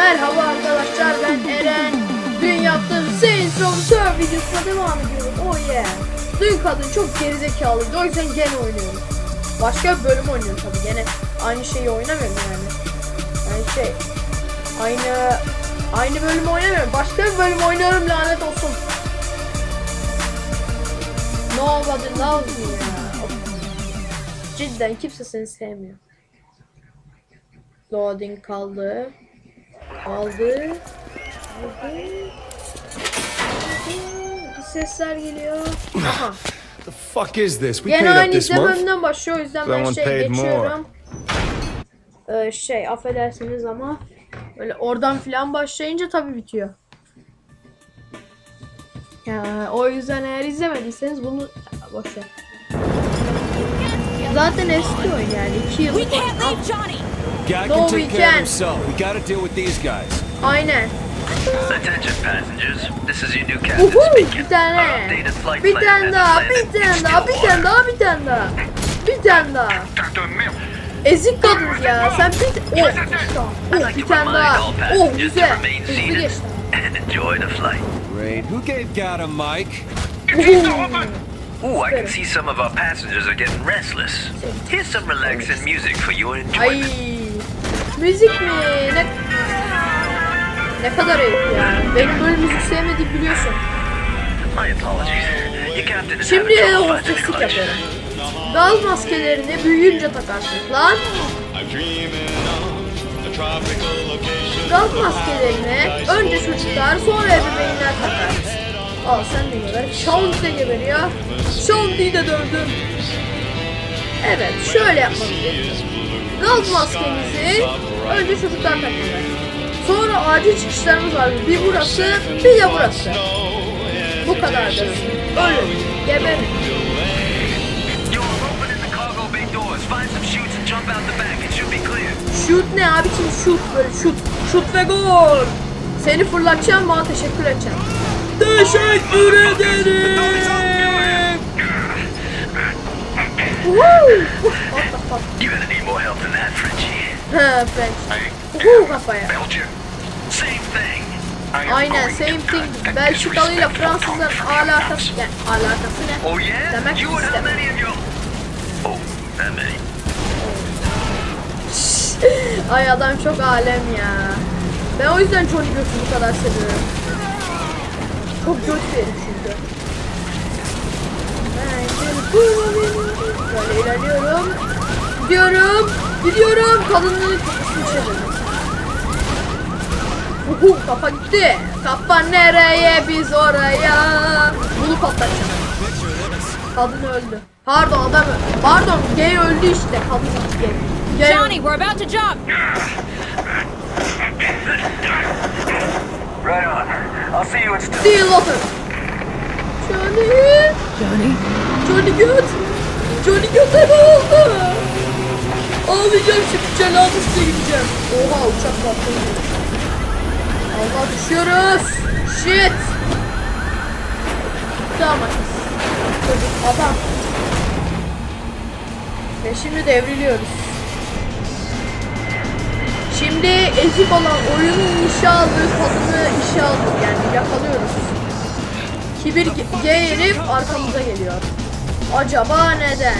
Merhaba arkadaşlar ben Eren. Dün yaptığım Saints Row Serve videosuna devam ediyorum. Oh yeah. Dün kadın çok gerizekalıydı o yüzden gene oynuyorum. Başka bir bölüm oynuyorum tabii gene. Aynı şeyi oynamıyorum yani. Yani şey aynı aynı bölümü oynamıyorum. Başka bir bölüm oynuyorum lanet olsun. Nobody loves me. Cidden kimse seni sevmiyor. Loading kaldı. Kaldı. Kaldı. Bir sesler geliyor. Aha. The fuck is this? We paid Gene up aynı this month. izlememden başlıyor o yüzden ben Someone şey paid geçiyorum. Ee, şey affedersiniz ama böyle oradan filan başlayınca tabii bitiyor. Ya, o yüzden eğer izlemediyseniz bunu boş ver. Zaten eski oyun yani 2 We yıllık oyun. Can't leave Johnny! Guy No, can we take care of can't. himself. We gotta deal with these guys. Aynen. Attention passengers, this is your new captain Uhu, speaking. bir Our tane. updated flight Bir plan tane has daha, landed bir in tane daha, bir tane Stillwater. daha, bir tane daha. Bir tane daha. Ezik kadın ya. Sen bir... Oh, tamam. I'd Oh, like bir to tane remind daha. all Oh, passengers to güzel. remain Hızlı seated geçti. and enjoy the flight. Great. Who gave God a mic? Ooh, I can see some of our passengers are getting restless. Here's some relaxing music for your Ay. Müzik mi? Ne... Ne kadar ayıp ya. Benim böyle müzik sevmediğimi biliyorsun. Şimdi hosteslik yapıyorum. Gaz maskelerini büyüyünce takarsın. Lan gaz maskelerini önce çocuklar sonra ebeveynler takar. Al sen de geber. Shaun de geberiyor. Shaun de dövdüm. Evet şöyle yapmamız gerekiyor. Gaz maskemizi önce çocuklar takıyorlar. Sonra acil çıkışlarımız var. Bir burası bir de burası. Bu kadardır. Ölün. Geberin. Shoot ne abi kim shoot böyle shoot. Shoot ve gol. Seni fırlatacağım bana teşekkür edeceğim. Teşekkür ederim. You're gonna need more help than that, Frenchie. Ha French. Woo kafaya. Belgium. Same thing. Aynen same thing. Belçikalı ile disrespectful Fransızlar talk from alakası yani alakası ne? Oh yeah? Demek have istemem. Oh, that many. Ay adam çok alem ya. Ben o yüzden Johnny Göt'ü bu kadar seviyorum. Çok göt verir çünkü. Ben seni. Gidiyorum. Gidiyorum. Kadının. Uhu kafa gitti. Kafa nereye biz oraya. Bunu patlatacağım. Kadın öldü. Pardon adam öldü. Pardon gay öldü işte. Kadın gay. Gay Johnny, we're about to jump! Right on. I'll see you in still. Değil otur. Johnny. Johnny. Johnny göt. Johnny göte ne oldu? Ağlayacağım şimdi cenazesine gideceğim. Oha uçak patladı. Allah düşüyoruz. Shit. Tamam. Çocuk adam. Ve şimdi devriliyoruz. Şimdi ezik olan oyunun işe aldığı kadını işe aldık yani yakalıyoruz. Kibir ge- gay herif arkamıza geliyor. Acaba neden?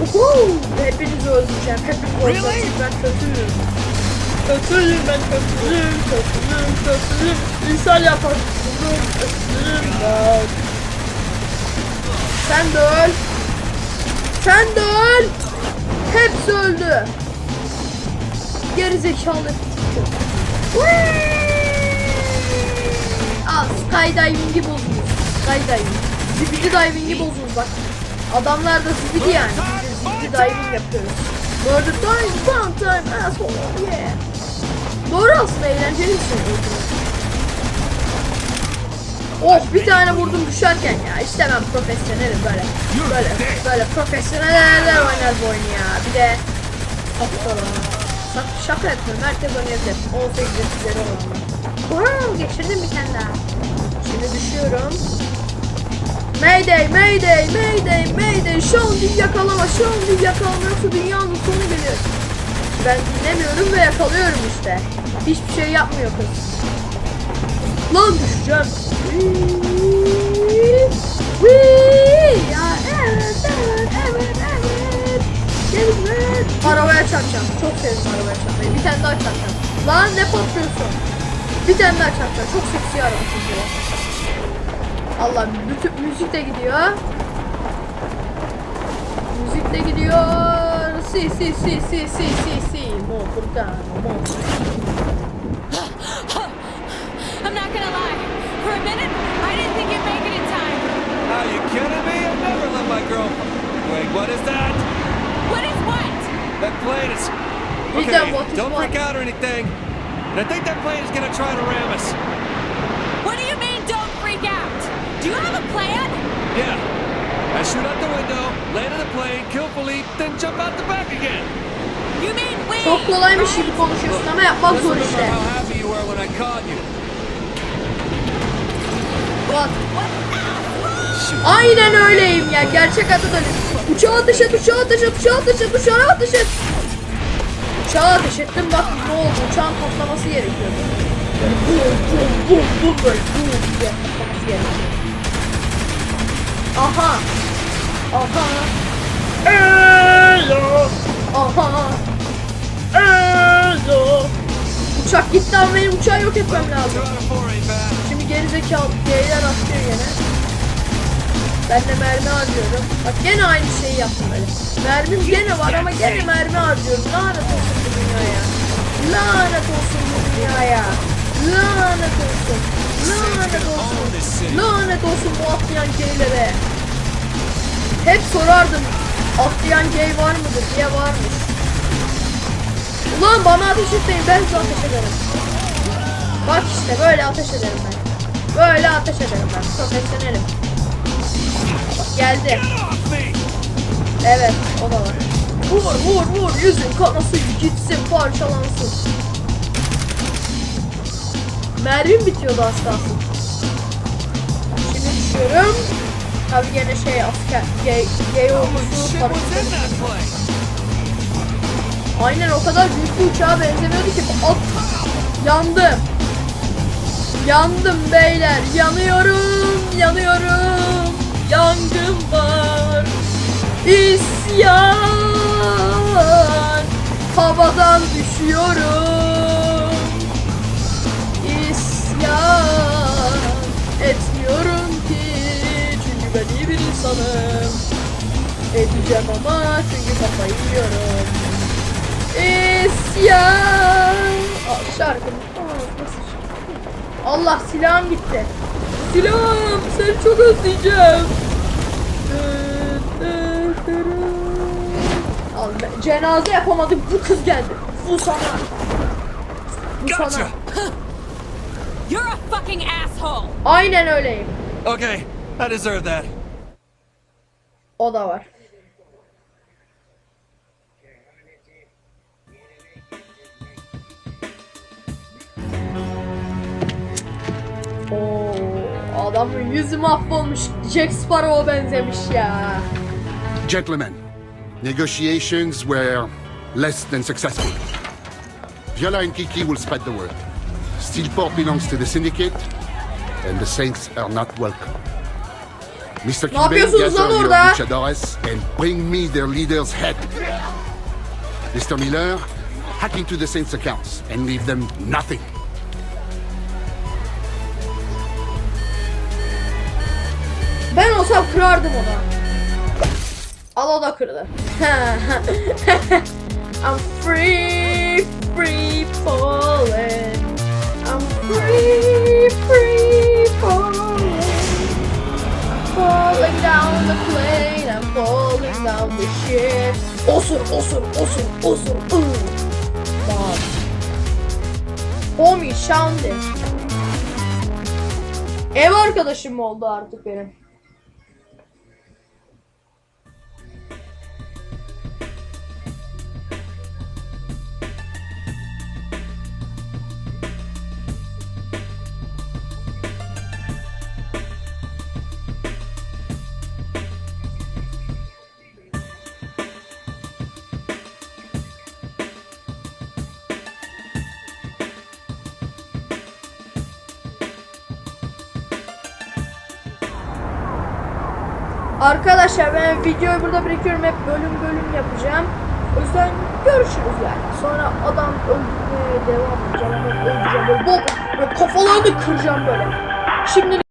Uhu! Hepinizi öldüreceğim. Hepinizi öldüreceğim. Ben kötüyüm. Kötüyüm ben kötüyüm. Kötüyüm kötüyüm. İnsan yapar. Kötüyüm kötüyüm ben. Sen de öl. Sen de öl. Hepsi öldü. Geri zekalı. Al skydiving'i bozdunuz. Skydiving. Zibidi diving'i bozdunuz bak. Adamlar da zibidi yani. Diving yapıyoruz. Murder time, fun time, asshole, yeah. Doğru aslında eğlenceli bir. Oh bir tane vurdum düşerken ya işte ben profesyonelim böyle böyle böyle profesyoneller oynar bu oyunu ya bir de Aptal Bak şaka yapıyorum. Herkes oynayabilir. 18 yaşları olanlar. Wow, geçirdim bir tane. Şimdi düşüyorum. Mayday, mayday, mayday, mayday. Lee yakalama, yakalama yoksa dünyanın sonu gelir. Ben dinlemiyorum ve yakalıyorum işte. Hiçbir şey yapmıyor kız. Lan düşeceğim. Evet evet evet evet. Evet. Arabaya çarpacağım. Çok sevdim arabaya çarpmayı. Bir tane daha çarpacağım. Lan ne patlıyorsun? Bir tane daha çarpacağım. Çok seksi araba çünkü. Allah bütün müzik de gidiyor. Müzik de gidiyor. Si si si si si si si. Mo buradan. Mo. I'm not gonna lie. For a minute, I didn't think you'd make it in time. Are you kidding me? I never let my girl. Wait, what is that? What is what? That plane is. Okay, de what is don't what? freak out or anything. And I think that plane is gonna try to ram us. İn the plane, kill Philippe, then jump out the back again. You mean we? Çok kolaymış gibi konuşuyorsun ama yapmak zor işte. how happy you were when I caught you. Bak. Aynen öyleyim ya. Gerçek hayatta da. Uçağa ateş et, uçağa ateş et, uçağa ateş et, uçağa ateş et. Uçağa ateş ettim bak ne oldu? Uçağın patlaması gerekiyordu. Böyle bum bum bum bum böyle bum diye patlaması gerekiyordu. Aha. Aha. Elo. Aha. Elo. Uçak gitti ama benim uçağı yok etmem lazım. Şimdi gerizekalı G'ler atlıyor yine. Ben de mermi harcıyorum. Bak gene aynı şeyi yaptım böyle. Mermim gene var ama gene mermi harcıyorum. Lanet olsun bu dünyaya. Lanet olsun bu dünyaya. Lanet olsun. Lanet olsun. Lanet olsun bu atlayan G'lere. Hep sorardım. Atlayan G var mıdır diye varmış. Ulan bana ateş etmeyin ben size ateş ederim. Bak işte böyle ateş ederim ben. Böyle ateş ederim ben. Profesyonelim. Bak geldi. Evet o da var. Vur vur vur yüzün kanası gitsin parçalansın. Mermim bitiyordu az. Şimdi düşüyorum. Tabi gene şey asker gay, gay plane? Aynen o kadar büyük bir uçağa benzemiyordu ki. At. Yandım. Yandım beyler. Yanıyorum. Yanıyorum. Yangın var. İsyan. Havadan düşüyorum. İnsanım. Edeceğim ama çünkü kafayı yiyorum. İsyan. Aa, şarkım. Aa, nasıl şarkı? Allah silahım gitti. Silahım seni çok özleyeceğim. Al, cenaze yapamadık bu kız geldi. Bu sana. Bu sana. You're a fucking asshole. Aynen öyleyim. Okay, I deserve that. O da var. Oo, adamın yüzü mahvolmuş. Jack Sparrow'a benzemiş ya. Gentlemen, negotiations were less than successful. Viola and Kiki will spread the word. Steelport belongs to the Syndicate, and the Saints are not welcome. Mr. Kibel, yapıyorsunuz lan orada? and bring me their leader's head. Mr. Miller, hack into the Saints' accounts and leave them nothing. Ben olsam kırardım onu. Al o da kırdı. I'm free, free falling. I'm free, free Falling down the plane, I'm falling down the ship. Osur, osur, osur, osur. ıı. Bam. Homie, Shandy. Ev arkadaşım oldu artık benim. Arkadaşlar ben videoyu burada bırakıyorum. Hep bölüm bölüm yapacağım. O yüzden görüşürüz yani. Sonra adam öldürmeye devam edeceğim. Öldüreceğim böyle kafalarını kıracağım böyle. Şimdi